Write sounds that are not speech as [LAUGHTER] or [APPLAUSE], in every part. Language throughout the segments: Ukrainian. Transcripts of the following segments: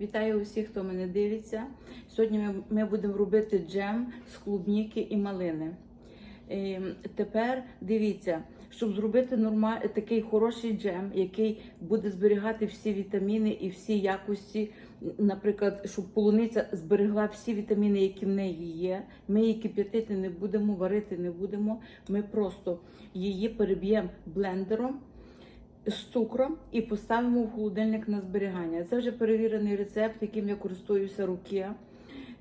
Вітаю усіх, хто мене дивиться. Сьогодні ми, ми будемо робити джем з клубніки і малини. Е, тепер дивіться, щоб зробити нормаль... такий хороший джем, який буде зберігати всі вітаміни і всі якості. Наприклад, щоб полуниця зберегла всі вітаміни, які в неї є. Ми її кип'ятити не будемо, варити не будемо. Ми просто її переб'ємо блендером з цукром і поставимо в холодильник на зберігання. Це вже перевірений рецепт, яким я користуюся руки.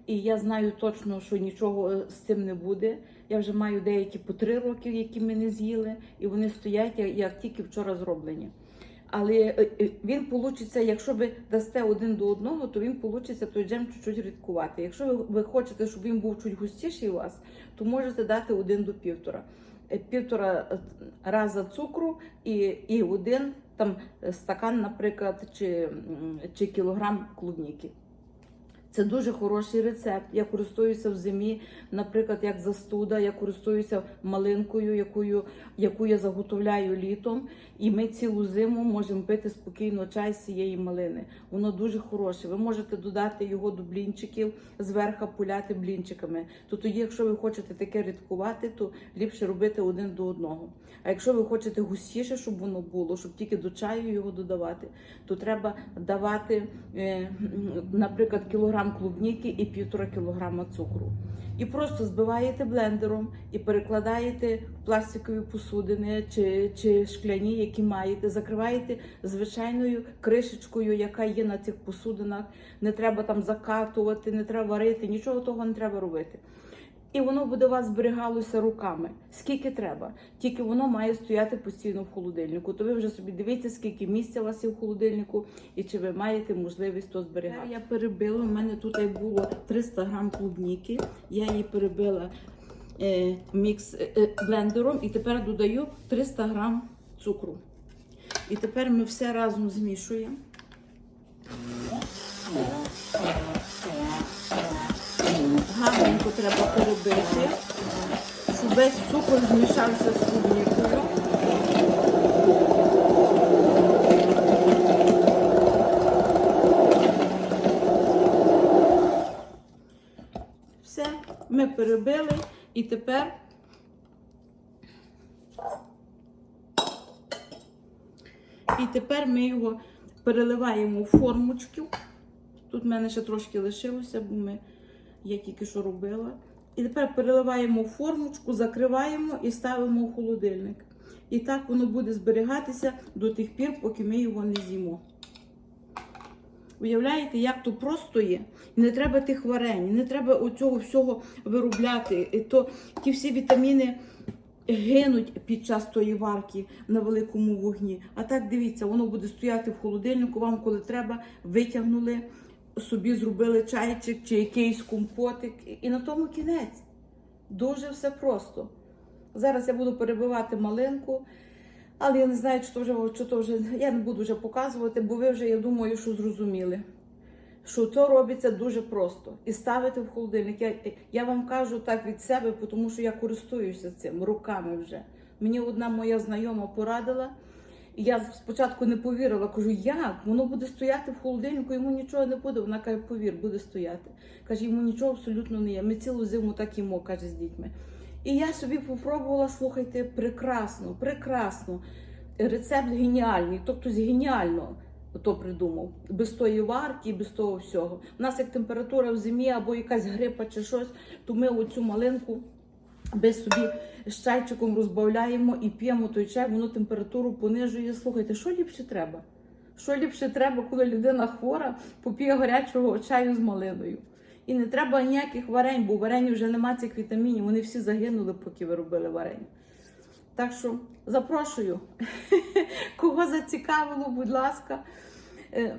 І я знаю точно, що нічого е, з цим не буде. Я вже маю деякі по три роки, які ми не з'їли, і вони стоять як- тільки вчора зроблені. Але е, е, він получиться, якщо ви дасте один до одного, то він получиться той джем чуть-чуть рідкувати. Якщо ви хочете, щоб він був чуть густіший у вас, то можете дати один до півтора. Е, Півтора рази раза цукру і, і один там е, стакан, наприклад, чи, чи кілограм клубніки. Це дуже хороший рецепт. Я користуюся в зимі, наприклад, як застуда. Я користуюся малинкою, якою, яку я заготовляю літом. І ми цілу зиму можемо пити спокійно чай з цієї малини. Воно дуже хороше. Ви можете додати його до блінчиків, зверху пуляти блінчиками. То тоді, якщо ви хочете таке рідкувати, то ліпше робити один до одного. А якщо ви хочете густіше, щоб воно було, щоб тільки до чаю його додавати, то треба давати, е, наприклад, кілограм клубніки і півтора кілограма цукру. І просто збиваєте блендером і перекладаєте в пластикові посудини чи, чи шкляні, які маєте, закриваєте звичайною кришечкою, яка є на цих посудинах. Не треба там закатувати, не треба варити, нічого того не треба робити. І воно буде вас зберігалося руками, скільки треба. Тільки воно має стояти постійно в холодильнику. То ви вже собі дивіться, скільки місця у вас є в холодильнику і чи ви маєте можливість то зберігати. Я перебила. У мене тут було 300 грам клубніки. Я її перебила е, мікс е, е, блендером і тепер додаю 300 грам цукру. І тепер ми все разом змішуємо. Треба перебити, щоб весь цукор змішався з клубнікою. Все, ми перебили і тепер і тепер ми його переливаємо в формочку. Тут в мене ще трошки лишилося, бо ми, я тільки що робила. І тепер переливаємо формочку, закриваємо і ставимо в холодильник. І так воно буде зберігатися до тих пір, поки ми його не з'їмо. Уявляєте, як то просто є. Не треба тих варень, не треба оцього всього виробляти. І то ті всі вітаміни гинуть під час тої варки на великому вогні. А так дивіться, воно буде стояти в холодильнику, вам коли треба, витягнули, собі зробили чайчик чи якийсь компотик. І на тому кінець. Дуже все просто. Зараз я буду перебивати малинку. Але я не знаю, чи то вже, чи то вже я не буду вже показувати, бо ви вже, я думаю, що зрозуміли, що то робиться дуже просто. І ставити в холодильник. Я, я вам кажу так від себе, тому що я користуюся цим руками вже. Мені одна моя знайома порадила, і я спочатку не повірила. Кажу, як? Воно буде стояти в холодильнику, йому нічого не буде. Вона каже, повір, буде стояти. Каже, йому нічого абсолютно не є. Ми цілу зиму так їмо, каже, з дітьми. І я собі попробувала, слухайте, прекрасно, прекрасно. Рецепт геніальний, тобто геніально то придумав. Без тої варки, без того всього. У нас як температура в зимі або якась грипа чи щось, то ми оцю малинку без собі з чайчиком розбавляємо і п'ємо той чай, воно температуру понижує. Слухайте, що ліпше треба? Що ліпше треба, коли людина хвора, поп'є гарячого чаю з малиною. І не треба ніяких варень, бо в варені вже нема цих вітамінів. Вони всі загинули, поки ви робили варення. Так що запрошую, [LAUGHS] кого зацікавило, будь ласка, е,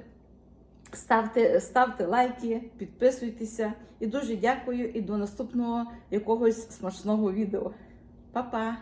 ставте, ставте лайки, підписуйтеся. І дуже дякую. І до наступного якогось смачного відео. Па-па!